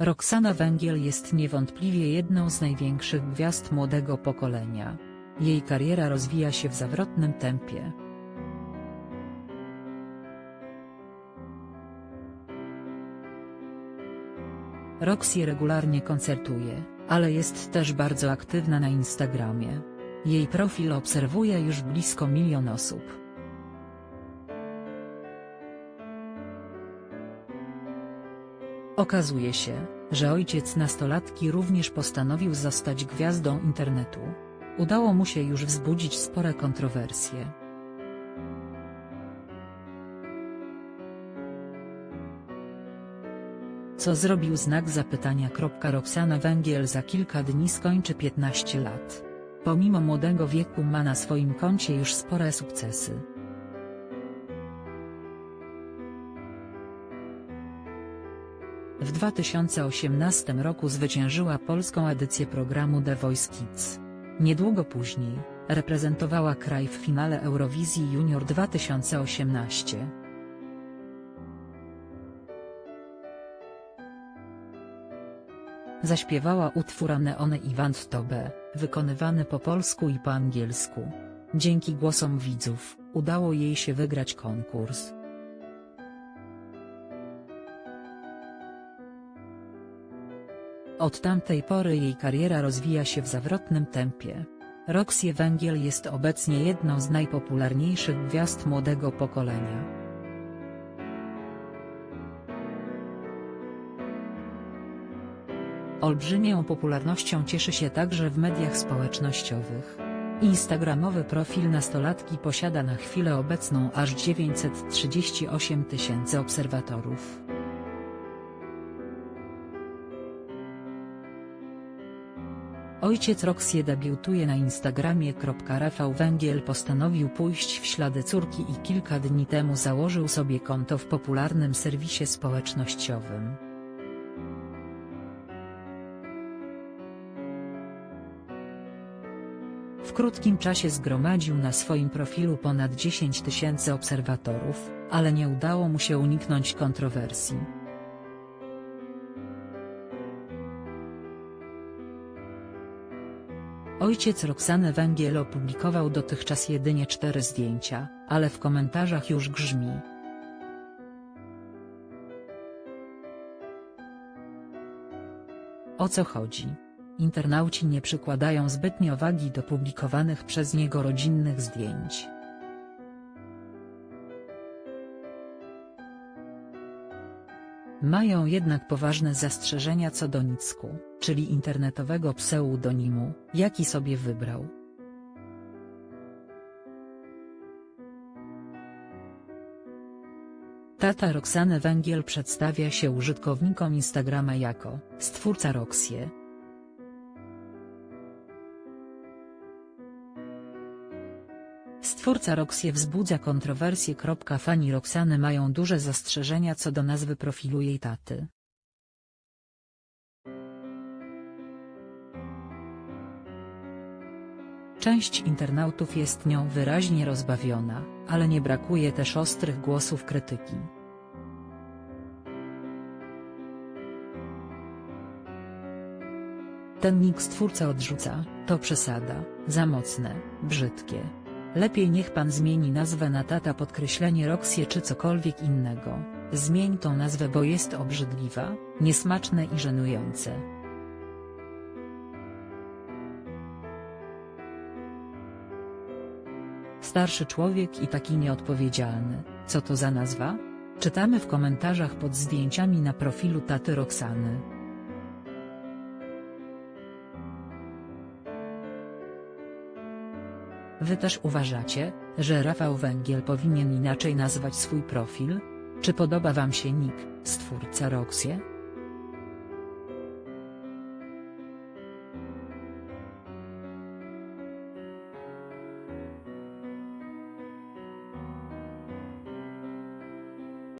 Roxana Węgiel jest niewątpliwie jedną z największych gwiazd młodego pokolenia. Jej kariera rozwija się w zawrotnym tempie. Roxy regularnie koncertuje, ale jest też bardzo aktywna na Instagramie. Jej profil obserwuje już blisko milion osób. Okazuje się, że ojciec nastolatki również postanowił zostać gwiazdą internetu. Udało mu się już wzbudzić spore kontrowersje. Co zrobił znak zapytania. Roxana Węgiel za kilka dni skończy 15 lat. Pomimo młodego wieku ma na swoim koncie już spore sukcesy. W 2018 roku zwyciężyła polską edycję programu The Voice Kids. Niedługo później, reprezentowała kraj w finale Eurowizji Junior 2018. Zaśpiewała utwór Aneone i Wandtobe, wykonywany po polsku i po angielsku. Dzięki głosom widzów, udało jej się wygrać konkurs. Od tamtej pory jej kariera rozwija się w zawrotnym tempie. Roxie Węgiel jest obecnie jedną z najpopularniejszych gwiazd młodego pokolenia. Olbrzymią popularnością cieszy się także w mediach społecznościowych. Instagramowy profil nastolatki posiada na chwilę obecną aż 938 tysięcy obserwatorów. Ojciec Roxie debiutuje na Instagramie. Rafał Węgiel postanowił pójść w ślady córki i kilka dni temu założył sobie konto w popularnym serwisie społecznościowym. W krótkim czasie zgromadził na swoim profilu ponad 10 tysięcy obserwatorów, ale nie udało mu się uniknąć kontrowersji. Ojciec Roxany Węgiel opublikował dotychczas jedynie cztery zdjęcia, ale w komentarzach już grzmi. O co chodzi? Internauci nie przykładają zbytnio wagi do publikowanych przez niego rodzinnych zdjęć. Mają jednak poważne zastrzeżenia co do Nicku, czyli internetowego pseudonimu, jaki sobie wybrał. Tata Roxany Węgiel przedstawia się użytkownikom Instagrama jako stwórca Roxie, Stwórca Roxie wzbudza kontrowersje. Fani Roxany mają duże zastrzeżenia co do nazwy profilu jej taty. Część internautów jest nią wyraźnie rozbawiona, ale nie brakuje też ostrych głosów krytyki. Ten nick stwórca odrzuca, to przesada, za mocne, brzydkie, Lepiej niech pan zmieni nazwę na tata podkreślenie Roxie czy cokolwiek innego. Zmień tą nazwę bo jest obrzydliwa, niesmaczne i żenujące. Starszy człowiek i taki nieodpowiedzialny, co to za nazwa? Czytamy w komentarzach pod zdjęciami na profilu taty Roxany. Wy też uważacie, że Rafał Węgiel powinien inaczej nazwać swój profil? Czy podoba Wam się nick, stwórca Roxie?